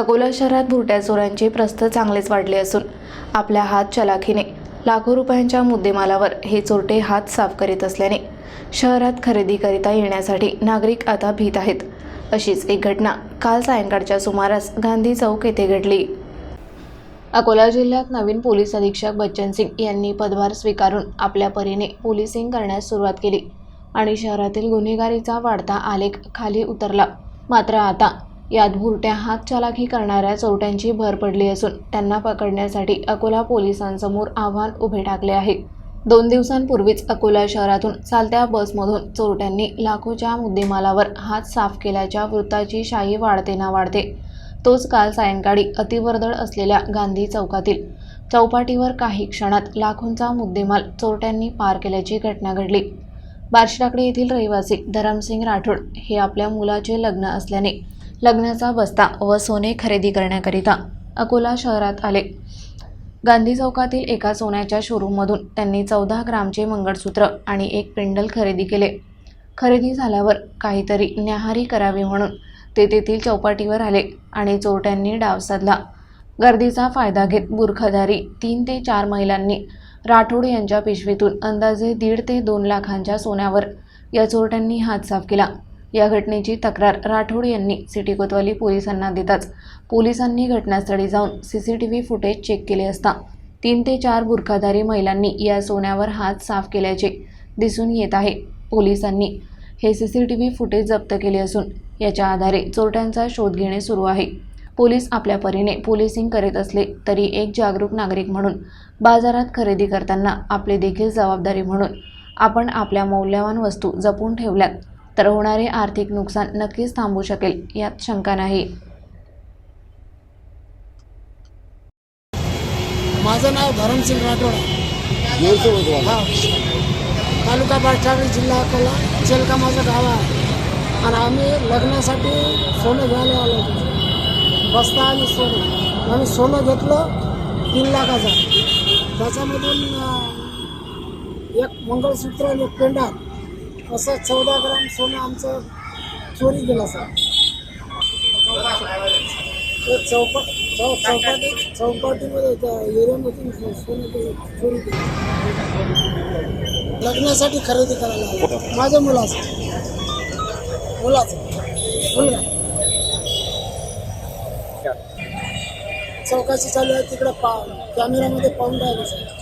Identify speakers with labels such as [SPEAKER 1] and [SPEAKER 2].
[SPEAKER 1] अकोला शहरात भुरट्या चोरांचे प्रस्थ चांगलेच वाढले असून आपल्या हात चलाखीने लाखो रुपयांच्या मुद्देमालावर हे चोरटे हात साफ करीत असल्याने शहरात खरेदीकरिता येण्यासाठी नागरिक आता भीत आहेत. अशीच एक घटना काल सायंकाळच्या सुमारास गांधी चौक येथे घडली. अकोला जिल्ह्यात नवीन पोलीस अधीक्षक बच्चन सिंग यांनी पदभार स्वीकारून आपल्या परीने पोलिसिंग करण्यास सुरुवात केली आणि शहरातील गुन्हेगारीचा वाढता आलेख खाली उतरला. मात्र आता यात भुरट्या हात चालाकी करणाऱ्या चोरट्यांची भर पडली असून त्यांना पकडण्यासाठी अकोला पोलिसांसमोर आव्हान उभे टाकले आहे. दोन दिवसांपूर्वीच अकोला शहरातून चालत्या बसमधून चोरट्यांनी लाखोच्या मुद्देमालावर हात साफ केल्याच्या वृत्ताची शाही वाढते ना वाढते. तोच काल सायंकाळी अतिवर्दळ असलेल्या गांधी चौकातील चौपाटीवर काही क्षणात लाखोंचा मुद्देमाल चोरट्यांनी पार केल्याची घटना घडली. बार्शीटाकडे येथील रहिवासी धरमसिंग राठोड हे आपल्या मुलाचे लग्न असल्याने लग्नाचा बस्ता व सोने खरेदी करण्याकरिता अकोला शहरात आले. गांधी चौकातील एका सोन्याच्या शोरूममधून त्यांनी चौदा ग्रामचे मंगळसूत्र आणि एक पेंडल खरेदी केले. खरेदी झाल्यावर काहीतरी न्याहारी करावी म्हणून ते तेथील चौपाटीवर आले आणि चोरट्यांनी डाव साधला. गर्दीचा फायदा घेत बुरखदारी तीन ते चार महिलांनी राठोड यांच्या पिशवीतून अंदाजे दीड ते दोन लाखांच्या सोन्यावर या चोरट्यांनी हात साफ केला. या घटनेची तक्रार राठोड यांनी सिटी कोतवाली पोलिसांना देताच. पोलिसांनी घटनास्थळी जाऊन C C T V footage check केले असता तीन ते चार बुरखाधारी महिलांनी या सोन्यावर हात साफ केल्याचे दिसून येत आहे. पोलिसांनी हे C C T V footage जप्त केले असून याच्या आधारे चोरट्यांचा शोध घेणे सुरू आहे. पोलीस आपल्या परीने पोलिसिंग करीत असले तरी एक जागरूक नागरिक म्हणून बाजारात खरेदी करताना आपले देखील जबाबदारी म्हणून आपण आपल्या मौल्यवान वस्तू जपून ठेवल्यात. तर होणारे आर्थिक नुकसान नक्कीच थांबू शकेल यात शंका नाही.
[SPEAKER 2] माझं नाव धरमसिंग राठोड हा. तालुका बारठावडी जिल्हा अकोला चेलका माझं गाव आहे. आणि आम्ही लग्नासाठी सोनं घ्यायला आलो होतो. बस्ता आणि सोनं. आम्ही सोनं घेतलं तीन लाखाचं त्याच्यामधून एक मंगळसूत्र आणि एक पेंडा असं चौदा ग्राम सोनं आमचं चोरी गेलं सर. ते चौपट चौ चौपाटी चौपाटीमध्ये त्या एरियामधून सोनं ते चोरी केलं लग्नासाठी खरेदी करायला आलो. माझ्या मुलाचं. मुलाचं. मुलगा. चौकाशी चालू आहे तिकडं पा कॅमेऱ्यामध्ये पाहून राहिलं सर.